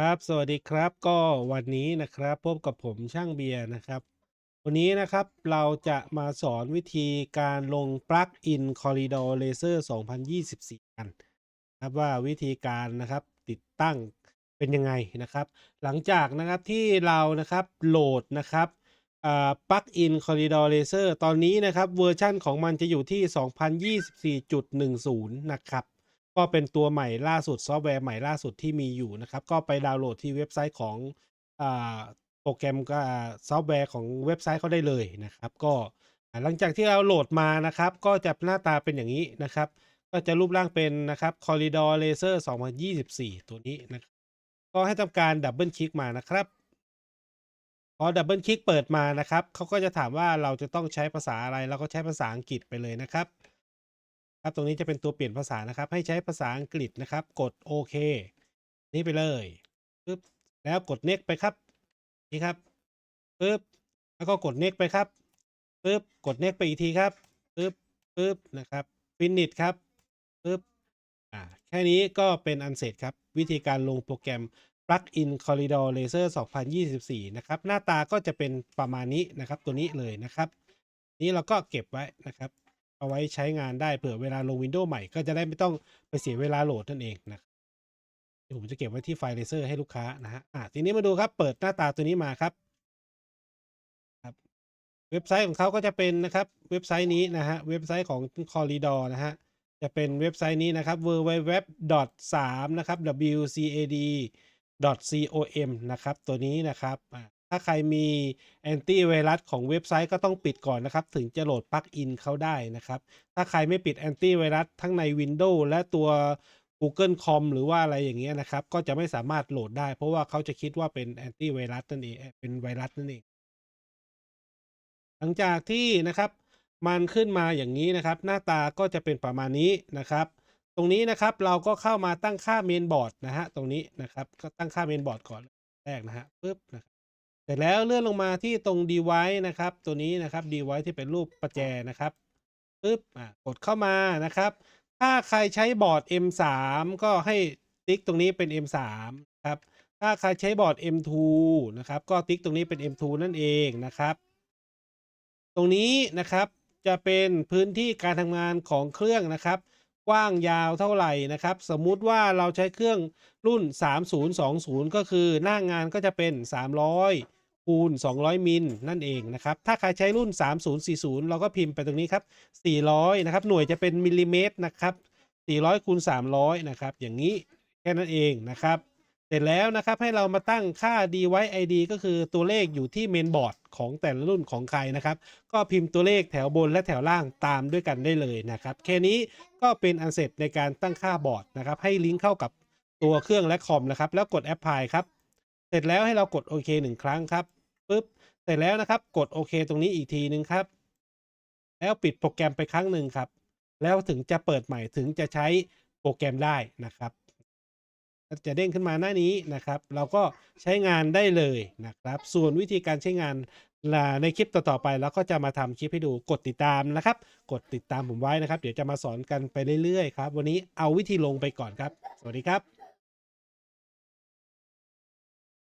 ครับสวัสดีครับก็วันนี้นะครับพบกับผมช่างเบียร์นะครับ วันนี้นะครับเราจะมาสอนวิธีการลงปลั๊กอิน Corridor Laser 2024 กันนะครับว่าวิธีการนะครับติดตั้งเป็นยังไงนะครับ หลังจากนะครับที่เรานะครับโหลดนะครับปลั๊กอิน Corridor Laser ตอนนี้นะครับเวอร์ชั่นของมันจะอยู่ที่ 2024.10 นะครับ ก็เป็นตัวใหม่ล่าสุดซอฟต์แวร์ใหม่ล่าสุดที่มีอยู่นะครับ ก็ไปดาวน์โหลดที่เว็บไซต์ของอโปรแกรมก็ซอฟต์แวร์ของเว็บไซต์เขาได้เลยนะครับ ก็หลังจากที่เราโหลดมานะครับ ก็จะหน้าตาเป็นอย่างนี้นะครับ ก็จะรูปร่างเป็นนะครับ Corridor Laser 2024 ตัวนี้นะครับก็ให้ทำการดับเบิลคลิกมานะครับพอดับเบิลคลิกเปิดมานะครับเขาก็จะถามว่าเราจะต้องใช้ภาษาอะไรเราก็ใช้ภาษาอังกฤษไปเลยนะครับ ครับตรงนี้จะเป็นตัวเปลี่ยนภาษานะครับ ให้ใช้ภาษาอังกฤษนะครับ กดโอเคนี่ไปเลยปึ๊บแล้วกด next ไปครับนี่ครับปึ๊บแล้วก็กด next ไปครับปึ๊บกด next ไปอีกทีครับปึ๊บปึ๊บนะครับ finish ครับปึ๊บอ่าแค่นี้ก็เป็นอันเสร็จครับ วิธีการลงโปรแกรม plug-in corridor laser 2024 นะครับ หน้าตาก็จะเป็นประมาณนี้นะครับ ตัวนี้เลยนะครับ นี้เราก็เก็บไว้นะครับ เอาไว้ใช้งานได้เผื่อเวลาลง Windows ใหม่ก็จะได้ไม่ต้องไปเสียเวลาโหลดนั่นเองนะครับเดี๋ยวผมจะเก็บไว้ที่ไฟล์เลเซอร์ให้ลูกค้านะฮะอะทีนี้มาดูครับเปิดหน้าตาตัวนี้มาครับครับเว็บไซต์ของเขาก็จะเป็นนะครับเว็บไซต์นี้นะฮะเว็บไซต์ของ Corridor นะฮะจะเป็นเว็บไซต์นี้นะครับ www. 3 นะครับ wcad .com นะครับตัวนี้นะครับอะ ถ้าใครมีแอนตี้ไวรัสของเว็บไซต์ก็ต้องปิดก่อนนะครับ ถึงจะโหลดปลั๊กอินเข้าได้นะครับ ถ้าใครไม่ปิดแอนตี้ไวรัสทั้งใน Windows และตัว Google Com หรือว่าอะไรอย่างเงี้ยนะครับ ก็จะไม่สามารถโหลดได้ เพราะว่าเขาจะคิดว่าเป็นแอนตี้ไวรัสนั่นเองเป็นไวรัสนั่นเอง หลังจากที่นะครับ มันขึ้นมาอย่างนี้นะครับ หน้าตาก็จะเป็นประมาณนี้นะครับตรงนี้นะครับเราก็เข้ามาตั้งค่าเมนบอร์ดนะฮะตรงนี้นะครับก็ตั้งค่าเมนบอร์ดก่อนแรกนะฮะปึ๊บนะครับ เสร็จแล้วเลื่อนลงมาที่ตรง device นะครับ ตัวนี้นะครับ device ที่เป็นรูปประแจนะครับปึ๊บอะกดเข้ามานะครับ ถ้าใครใช้บอร์ด M3 ก็ให้ติ๊กตรงนี้เป็น M3 ครับ ถ้าใครใช้บอร์ด M2 นะครับ ก็ติ๊กตรงนี้เป็น M2 นั่นเองนะครับ ตรงนี้นะครับจะเป็นพื้นที่การทำงานของเครื่องนะครับ กว้างยาวเท่าไหร่นะครับ สมมุติว่าเราใช้เครื่องรุ่น 3020 ก็คือหน้างานก็จะเป็น 300คูณ200 มิลนั่นเองนะครับ ถ้าใครใช้รุ่น 3040 เราก็พิมพ์ไปตรงนี้ครับ 400 นะครับ หน่วยจะเป็นมิลลิเมตรนะครับ 400คูณ300 นะครับ อย่างนี้แค่นั้นเองนะครับ ร็จแล้วนะครับให้เรามาตั้งค่า device id ก็คือตัวเลขอยู่ที่เมนบอร์ดของแต่ละรุ่นของใครนะครับ ก็พิมพ์ตัวเลขแถวบนและแถวล่างตามด้วยกันได้เลยนะครับ แค่นี้ก็เป็นอันเสร็จในการตั้งค่าบอร์ดนะครับ ให้ลิงก์เข้ากับตัวเครื่องและคอมนะครับ แล้วกดแอปพลายครับ เสร็จแล้วให้เรากดโอเคหนึ่งครั้งครับปุ๊บเสร็จแล้วนะครับ กดโอเคตรงนี้อีกทีนึงครับ แล้วปิดโปรแกรมไปครั้งหนึ่งครับ แล้วถึงจะเปิดใหม่ถึงจะใช้โปรแกรมได้นะครับ จะเด้งขึ้นมาหน้านี้นะครับ เราก็ใช้งานได้เลยนะครับ ส่วนวิธีการใช้งานในคลิปต่อๆไปเราก็จะมาทำคลิปให้ดูกดติดตามนะครับ กดติดตามผมไว้นะครับ เดี๋ยวจะมาสอนกันไปเรื่อยๆครับ วันนี้เอาวิธีลงไปก่อนครับ สวัสดีครับ